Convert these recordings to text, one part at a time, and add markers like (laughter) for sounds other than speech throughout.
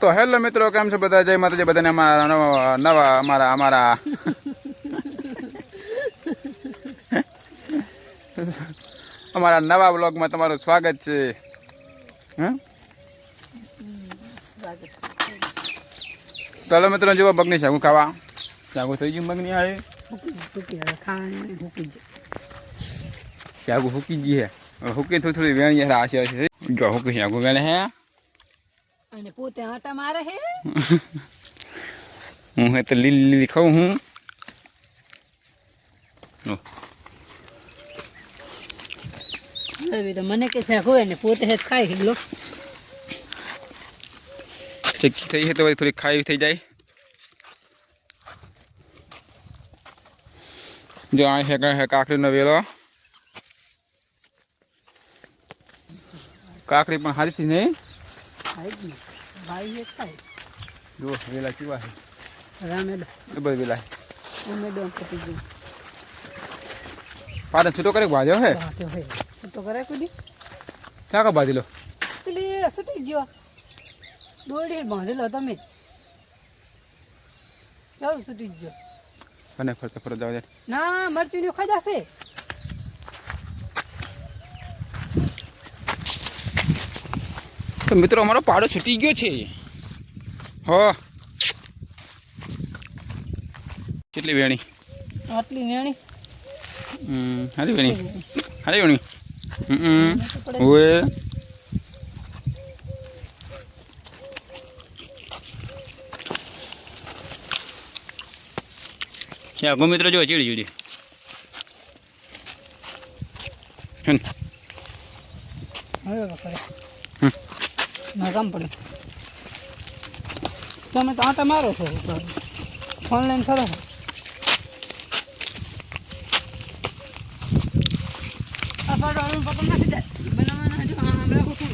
તો હેલો મિત્રો, કેમ છો બધા? જય માતાજી, બધાને અમારા નવા અમારા અમારા. અમારા નવા બ્લોગમાં તમારું સ્વાગત છે. ચાલો મિત્રો, જુઓ બગની શાકું ખાવા? શાકું થઈ ગયું બગની આવે શાકું ફૂકી ગઈ હે. હુકી થોડી થોડી વેણી યાર આશે છે જો ફૂકી શાકું વેણે હે. અને પોતે આટા મારે હે? (laughs) હું હે તો લીલી લીલી ખાઉં હું. મને કે છે હોય ને પોતે હે ખાઈ ગયો ચક્કી થઈ છે તો વળી થોડી ખાઈ થઈ જાય. જો આ છે કા- કાકડીનો વેલો. કાકડી પણ હારી છે નહીં. ભાઈ હે ખાઈ જો વેલા કેવા છે. રામેડો ડબલ વેલા ઉમેડો પતી ગયું પાટણ છૂટો કરે ભાજ્યો હે? તો કરે કુદી ક્યાં કા બાજી લો? પેલી સુટી ગયો. દોડી બાંધેલો તમે. ચાલ સુટી ગયો? અને ફરતે ફરતે જવા ના મરચું ની ખાઈ જશે. તો મિત્રો અમારો પાડો છૂટી ગયો છે. હો. કેટલી વેણી? આટલી વેણી? હમ હારી વેણી. હારી વેણી. હમ ઓએ યા ગો મિત્રો જો ચીડી ચીડી. હમ. હવે. ના કામ તમે તો મારો છો આ પાડો હવે પપ્પા નાખી દે બનાવવાના હજુ, હા રાખું છું.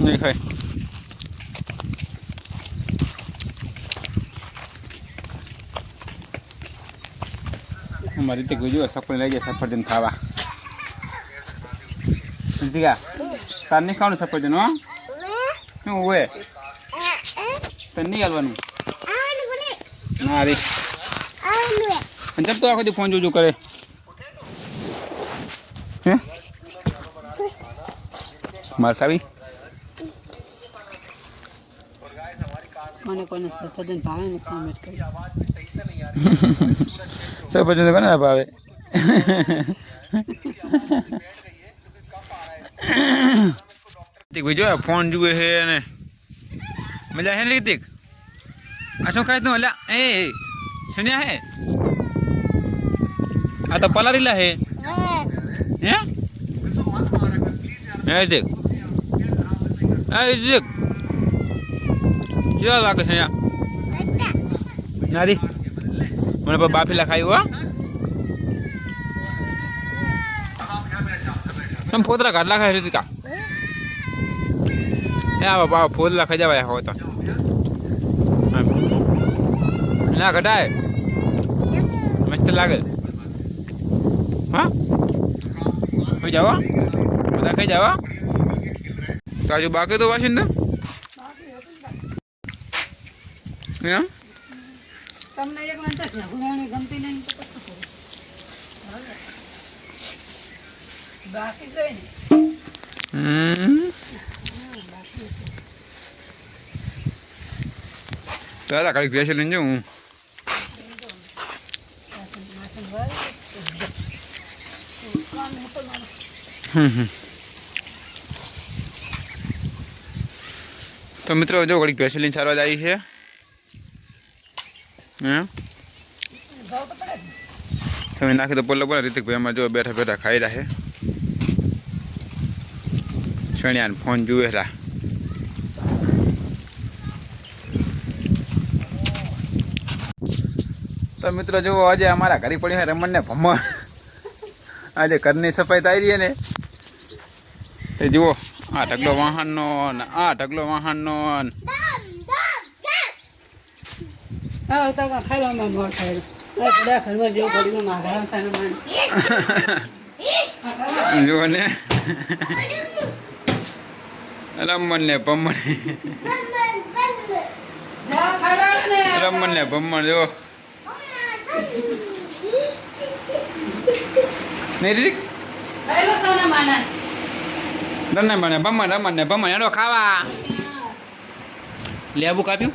નહીં ખાય અમારી રીતે ગુજુ સફળ લઈ જાય સફરજન ખાવા. દીકા તાર નહીં ખાવાનું સફરજન હો શું હોય તને નહીં હાલવાનું ના રે અને જબ તો આખો દી ફોન જોજો કરે હે માર ખાવી મને કોને સફરજન ભાવે ને કોમેન્ટ કરી સફરજન કોને ભાવે તીક જોયા ફોન જુએ છે અને મજા હે ને તીક? આ શું ખાય તું? અલ્યા, એ સુન્યા હે? આ તો પલારીલા હે. હે? હે તીક? હે તીક? કેવા લાગે છે નારી? મને બાફીલા ખાયું હો. તમે ફોતરા ગાડલા ખાય રીતિકા હે, આ બાપા ફોતરા ખાઈ જવાય હો તો. ના ઘટાય? મસ્ત લાગે. હા? ખાઈ જાવ બધા ખાઈ જાવ તો હજુ બાકી તો વાસીને એમ તમને એક ગમતી નહીં, તો બાકી જોઈ ને તારા કાઢી ભેંસ લઈને જાઉં હું. તો મિત્રો જો ઘડીક ભેંસી લઈને સારવાર આવી છે. તમે નાખી તો બોલો બોલો રીતિકભાઈ અમારે જો બેઠા બેઠા ખાઈ રહ્યા છે. છણિયા ફોન જુએ રહ્યા તો મિત્રો જુઓ આજે અમારા ઘરે પડી છે રમણને ભમણ. આજે ઘરની સફાઈ થઈ રહી ને તે જુઓ આ ઢગલો વાહનનો ને આ ઢગલો વાહનનો પડ્યું (laughs) જુઓ ને. રમણ ને ભમણ રમણ ને ભમણ જો. નહીં રીક ખાઈ લો સોના માના. ભમણ રમણ ને ભમણ હેડો ખાવા. લેબુ કાપ્યું?